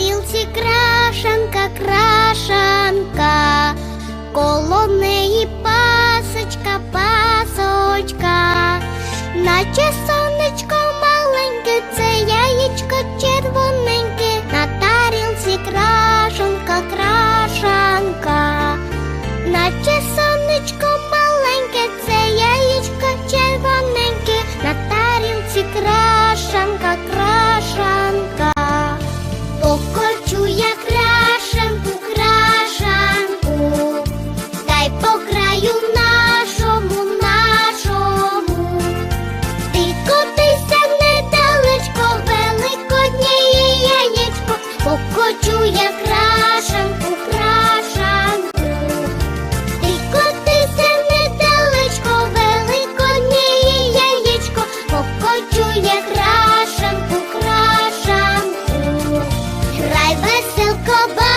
тарелке крашенка крашенка. хочу я крашанку, крашанку, ти котися недалечко, велико ні яєчко, Покочу я крашанку, крашанку, грай веселко.